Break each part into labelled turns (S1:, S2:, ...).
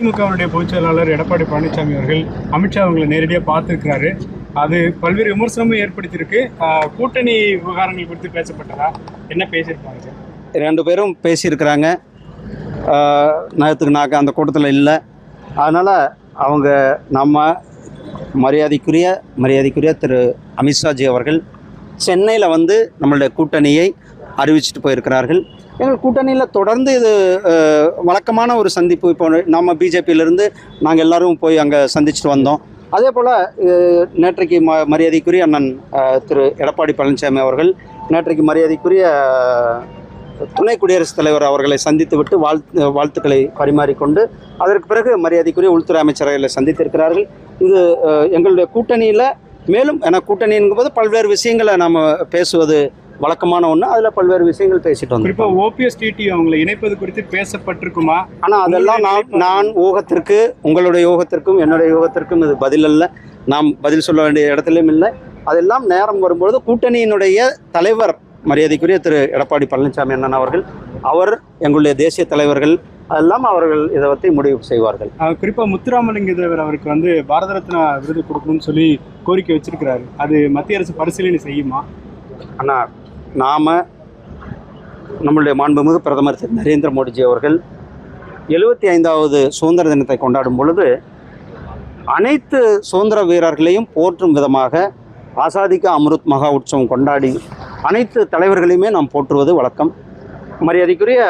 S1: திமுகவுடைய பொதுச் செயலாளர் எடப்பாடி பழனிசாமி அவர்கள் அமித்ஷா அவங்களை நேரடியாக பார்த்துருக்கிறாரு. அது பல்வேறு விமர்சனமும் ஏற்படுத்தியிருக்கு. கூட்டணி விவகாரங்கள் குறித்து பேசப்பட்டதா? என்ன பேசியிருப்பாங்க? சார்
S2: ரெண்டு பேரும் பேசியிருக்கிறாங்க. நேரத்துக்கு நாங்கள் அந்த கூட்டத்தில் இல்லை. அதனால் அவங்க நம்ம மரியாதைக்குரிய மரியாதைக்குரிய திரு அமித்ஷாஜி அவர்கள் சென்னையில் வந்து நம்மளுடைய கூட்டணியை அறிவிச்சிட்டு போயிருக்கிறார்கள். எங்கள் கூட்டணியில் தொடர்ந்து இது வழக்கமான ஒரு சந்திப்பு. இப்போ நம்ம பிஜேபியிலேருந்து நாங்கள் எல்லோரும் போய் அங்கே சந்திச்சுட்டு வந்தோம். அதே போல் நேற்றைக்கு ம மரியாதைக்குரிய அண்ணன் திரு எடப்பாடி பழனிசாமி அவர்கள் நேற்றைக்கு மரியாதைக்குரிய துணை குடியரசுத் தலைவர் அவர்களை சந்தித்து விட்டு வாழ்த்து வாழ்த்துக்களை பரிமாறிக்கொண்டு அதற்கு பிறகு மரியாதைக்குரிய உள்துறை அமைச்சர்களை சந்தித்திருக்கிறார்கள். இது எங்களுடைய கூட்டணியில் மேலும் என கூட்டணிங்கும்போது பல்வேறு விஷயங்களை நாம் பேசுவது வழக்கமான ஒன்று அதில் பல்வேறு விஷயங்கள் பேசிட்டு வந்தோம்.
S1: குறிப்பா ஓபிஎஸ் டிடி அவங்களை இணைப்பது குறித்து பேசப்பட்டிருக்குமா?
S2: ஆனால் அதெல்லாம் நான் நான் ஊகத்திற்கு உங்களுடைய யூகத்திற்கும் என்னுடைய யூகத்திற்கும் இது பதில் அல்ல. நாம் பதில் சொல்ல வேண்டிய இடத்திலும் இல்லை. அதெல்லாம் நேரம் வரும்பொழுது கூட்டணியினுடைய தலைவர் மரியாதைக்குரிய திரு எடப்பாடி பழனிசாமி அண்ணன் அவர்கள் அவர் எங்களுடைய தேசிய தலைவர்கள் அதெல்லாம் அவர்கள் இதை பற்றி முடிவு செய்வார்கள்.
S1: ஆஹ் குறிப்பா முத்துராமலிங்க தேவர் அவருக்கு வந்து பாரத ரத்னா விருது கொடுக்கணும்னு சொல்லி கோரிக்கை வச்சிருக்கிறாரு. அது மத்திய அரசு பரிசீலனை செய்யுமா?
S2: ஆனால் நாம் நம்மளுடைய மாண்புமிகு பிரதமர் திரு நரேந்திர மோடிஜி அவர்கள் எழுபத்தி ஐந்தாவது சுதந்திர தினத்தை கொண்டாடும் பொழுது அனைத்து சுதந்திர வீரர்களையும் போற்றும் விதமாக ஆசாதிக்க அம்ருத் மகா உற்சவம் கொண்டாடி அனைத்து தலைவர்களையுமே நாம் போற்றுவது வழக்கம். மரியாதைக்குரிய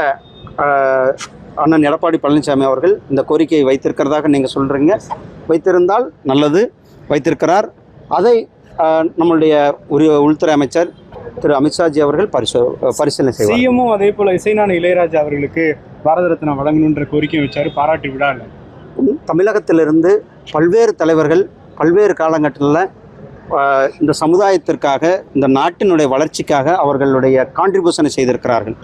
S2: அண்ணன் எடப்பாடி பழனிசாமி அவர்கள் இந்த கோரிக்கையை வைத்திருக்கிறதாக நீங்கள் சொல்கிறீங்க வைத்திருந்தால் நல்லது வைத்திருக்கிறார். அதை நம்மளுடைய உரிய உள்துறை அமைச்சர் திரு அமித்ஷாஜி அவர்கள் பரிசோ பரிசீலனை செய்வார்.
S1: சிஎம்மும் அதே போல இசைஞான இளையராஜா அவர்களுக்கு பாரத ரத்னா வழங்கணுன்ற கோரிக்கை வச்சாரு பாராட்டு விழால
S2: தமிழகத்திலிருந்து பல்வேறு தலைவர்கள் பல்வேறு காலகட்டத்தில் இந்த சமுதாயத்திற்காக இந்த நாட்டினுடைய வளர்ச்சிக்காக அவர்களுடைய கான்ட்ரிபியூஷனை செய்திருக்கிறார்கள்.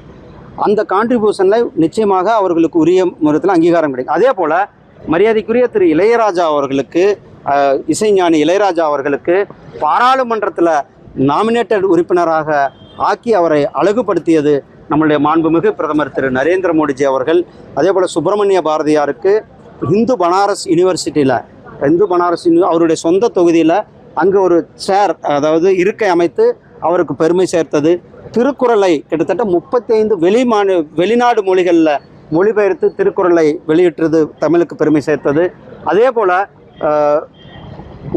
S2: அந்த கான்ட்ரிபியூஷனில் நிச்சயமாக அவர்களுக்கு உரிய முறையில் அங்கீகாரம் கிடைக்கும். அதே போல் மரியாதைக்குரிய திரு இளையராஜா அவர்களுக்கு இசைஞானி இளையராஜா அவர்களுக்கு பாராளுமன்றத்தில் நாமினேட்டட் உறுப்பினராக ஆக்கி அவரை அழகுபடுத்தியது நம்மளுடைய மாண்புமிகு பிரதமர் திரு நரேந்திர மோடிஜி அவர்கள். அதே போல் சுப்பிரமணிய பாரதியாருக்கு இந்து பனாரஸ் யூனிவர்சிட்டியில் இந்து பனாரஸ் அவருடைய சொந்த தொகுதியில் அங்கே ஒரு சேர் அதாவது இருக்கை அமைத்து அவருக்கு பெருமை சேர்த்தது. திருக்குறளை கிட்டத்தட்ட முப்பத்தைந்து வெளி மாநில வெளிநாடு மொழிகளில் மொழிபெயர்த்து திருக்குறளை வெளியிட்டது தமிழுக்கு பெருமை சேர்த்தது. அதே போல்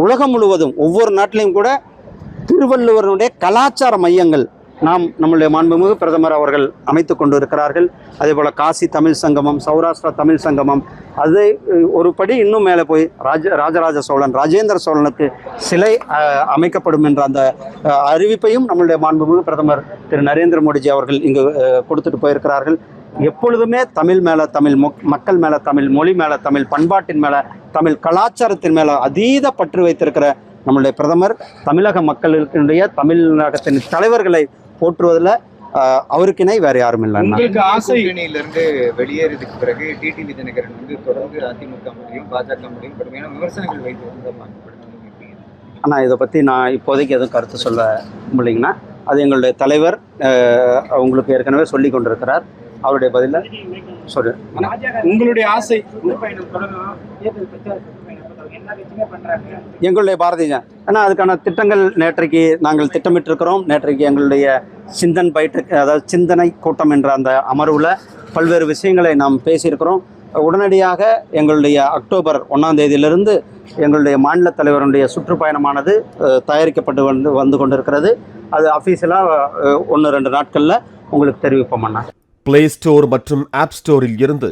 S2: உலகம் முழுவதும் ஒவ்வொரு நாட்டிலையும் கூட திருவள்ளுவருடைய கலாச்சார மையங்கள் நாம் நம்முடைய மாண்புமிகு பிரதமர் அவர்கள் அமைத்து கொண்டு இருக்கிறார்கள் அதே போல் காசி தமிழ் சங்கமம் சௌராஷ்டிரா தமிழ் சங்கமம் அதை ஒரு படி இன்னும் மேலே போய் ராஜ ராஜராஜ சோழன் ராஜேந்திர சோழனுக்கு சிலை அமைக்கப்படும் என்ற அந்த அறிவிப்பையும் நம்மளுடைய மாண்புமிகு பிரதமர் திரு நரேந்திர மோடிஜி அவர்கள் இங்கு கொடுத்துட்டு போயிருக்கிறார்கள். எப்பொழுதுமே தமிழ் மேலே தமிழ் மொக்- மக்கள் மேலே தமிழ் மொழி மேலே தமிழ் பண்பாட்டின் மேலே தமிழ் கலாச்சாரத்தின் மேலே அதீத பற்று வைத்திருக்கிற நம்முடைய பிரதமர் தமிழக மக்களுடைய தமிழகத்தின் தலைவர்களை போற்றுவதில் ஆஹ், அவருக்கிணை வேறு யாரும் இல்லை
S1: உங்களுக்கு ஆசை?
S3: வெளியேறதுக்கு பிறகு டிடிவி தினகரன் வந்து தொடர்ந்து அதிமுக முடியும் பாஜக முடியும் கடுமையான விமர்சனங்கள் வைத்து
S2: ஆனால் இதை பற்றி நான் இப்போதைக்கு எதுவும் கருத்து சொல்ல முடியலைங்கன்னா அது எங்களுடைய தலைவர் உங்களுக்கு ஏற்கனவே சொல்லி கொண்டிருக்கிறார். அவருடைய பதில சொல்லு.
S1: உங்களுடைய ஆசை?
S2: எங்களுடைய பாரதிய ஆனால் அதுக்கான திட்டங்கள் நேற்றைக்கு நாங்கள் திட்டமிட்டிருக்கிறோம். நேற்றைக்கு எங்களுடைய சிந்தன் பயிற்று அதாவது சிந்தனை கூட்டம் என்ற அந்த அமர்வில் பல்வேறு விஷயங்களை நாம் பேசியிருக்கிறோம். உடனடியாக எங்களுடைய அக்டோபர் ஒன்றாம் தேதியிலிருந்து எங்களுடைய மாநில தலைவருடைய சுற்றுப்பயணமானது தயாரிக்கப்பட்டு வந்து வந்து கொண்டிருக்கிறது. அது அஃபீஷியலாக ஒன்று ரெண்டு நாட்களில் உங்களுக்கு தெரிவிப்போம் அண்ணா.
S4: பிளே ஸ்டோர் மற்றும் ஆப் ஸ்டோரில் இருந்து